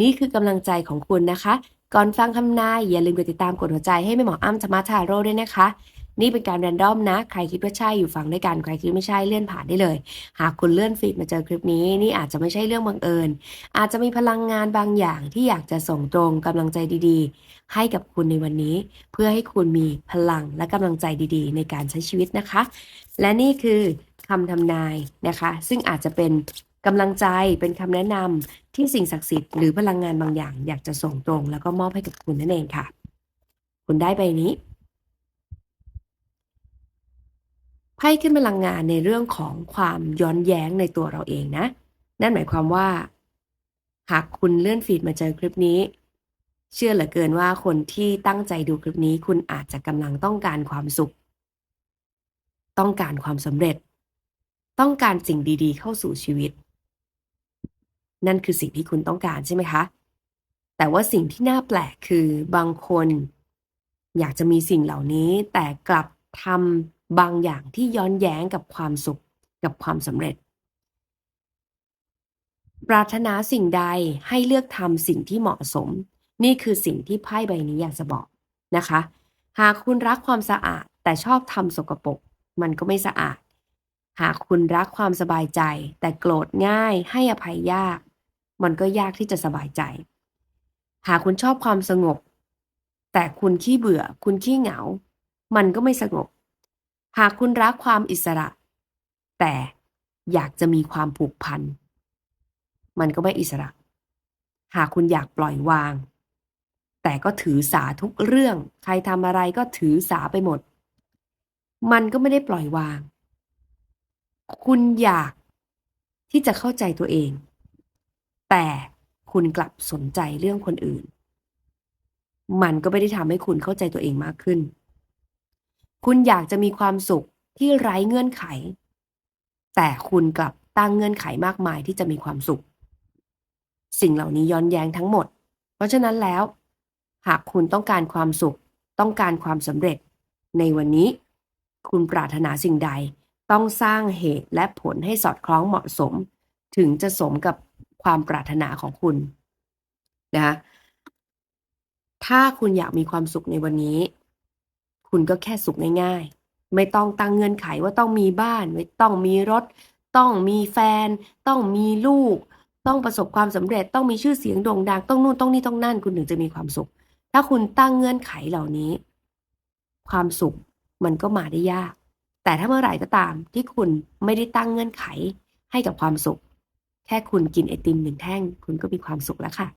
นี่คือกำลังใจของคุณนะคะ ก่อนฟังคำนายอย่าลืมกดติดตามกดหัวใจให้แม่หมออ้ำธรรมทาโร่ด้วยนะคะ นี่เป็นการแรนดอมนะ ใครคิดว่าใช่อยู่ฟังด้วยกัน ใครคิดไม่ใช่เลื่อนผ่านได้เลย หากคุณเลื่อนฟีดมาเจอคลิปนี้นี่อาจจะไม่ใช่เรื่องบังเอิญ อาจจะมีพลังงานบางอย่างที่อยากจะส่งตรงกำลังใจดีๆ ให้กับคุณในวันนี้ เพื่อให้คุณมีพลังและกำลังใจดีๆ ในการใช้ชีวิตนะคะ และนี่คือคำทำนายนะคะ ซึ่งอาจจะเป็น กำลังใจเป็นคำแนะนำที่สิ่งศักดิ์สิทธิ์หรือพลังงานบางอย่าง อยากจะส่งตรง แล้วก็มอบให้กับคุณนั่นเองค่ะ คุณได้ใบนี้ไพ่ขึ้นพลังงานในเรื่องของความย้อนแย้งในตัวเราเองนะ นั่นหมายความว่า หากคุณเลื่อนฟีดมาเจอคลิปนี้ เชื่อเหลือเกินว่าคนที่ตั้งใจดูคลิปนี้ คุณอาจจะกำลังต้องการความสุข ต้องการความสำเร็จ ต้องการสิ่งดีๆ เข้าสู่ชีวิต นั่นคือสิ่งที่คุณต้องการใช่ไหมคะ แต่ว่าสิ่งที่น่าแปลกคือบางคน อยากจะมีสิ่งเหล่านี้ แต่กลับทำบางอย่างที่ย้อนแย้งกับความสุขกับความสำเร็จ ปรารถนาสิ่งใดให้เลือกทำสิ่งที่เหมาะสม นี่คือสิ่งที่ไพ่ใบนี้อยากจะบอกนะคะ หากคุณรักความสะอาดแต่ชอบทำสกปรกมันก็ไม่สะอาด หากคุณรักความสบายใจ แต่โกรธง่ายให้อภัยยาก มันก็ยากที่จะสบายใจ หากคุณชอบความสงบ แต่คุณขี้เบื่อ คุณขี้เหงา มันก็ไม่สงบ หากคุณรักความอิสระ แต่อยากจะมีความผูกพัน มันก็ไม่อิสระ หากคุณอยากปล่อยวาง แต่ก็ถือสาทุกเรื่อง ใครทำอะไรก็ถือสาไปหมด มันก็ไม่ได้ปล่อยวาง คุณอยากที่จะเข้าใจตัวเอง แต่คุณกลับสนใจเรื่องคนอื่น มันก็ไม่ได้ทำให้คุณเข้าใจตัวเองมากขึ้น คุณอยากจะมีความสุขที่ไร้เงื่อนไข แต่คุณกลับตั้งเงื่อนไขมากมายที่จะมีความสุข สิ่งเหล่านี้ย้อนแย้งทั้งหมด เพราะฉะนั้นแล้ว หากคุณต้องการความสุข ต้องการความสำเร็จ ในวันนี้ คุณปรารถนาสิ่งใด ต้องสร้างเหตุและผลให้สอดคล้องเหมาะสม ถึงจะสมกับ ความปรารถนาของคุณนะคะถ้าคุณอยากมีความสุขในวันนี้ คุณก็แค่สุขง่ายๆ ไม่ต้องตั้งเงื่อนไขว่าต้องมีบ้าน ไม่ต้องมีรถ ต้องมีแฟน ต้องมีลูก ต้องประสบความสำเร็จ ต้องมีชื่อเสียงโด่งดัง ต้องนู่นต้องนี่ต้องนั่น คุณถึงจะมีความสุข ถ้าคุณตั้งเงื่อนไขเหล่านี้ ความสุขมันก็มาได้ยาก แต่ถ้าเมื่อไหร่ก็ตามที่คุณไม่ได้ตั้งเงื่อนไขให้กับความสุข แค่คุณกินไอติมหนึ่งแท่ง คุณก็มีความสุขแล้วค่ะ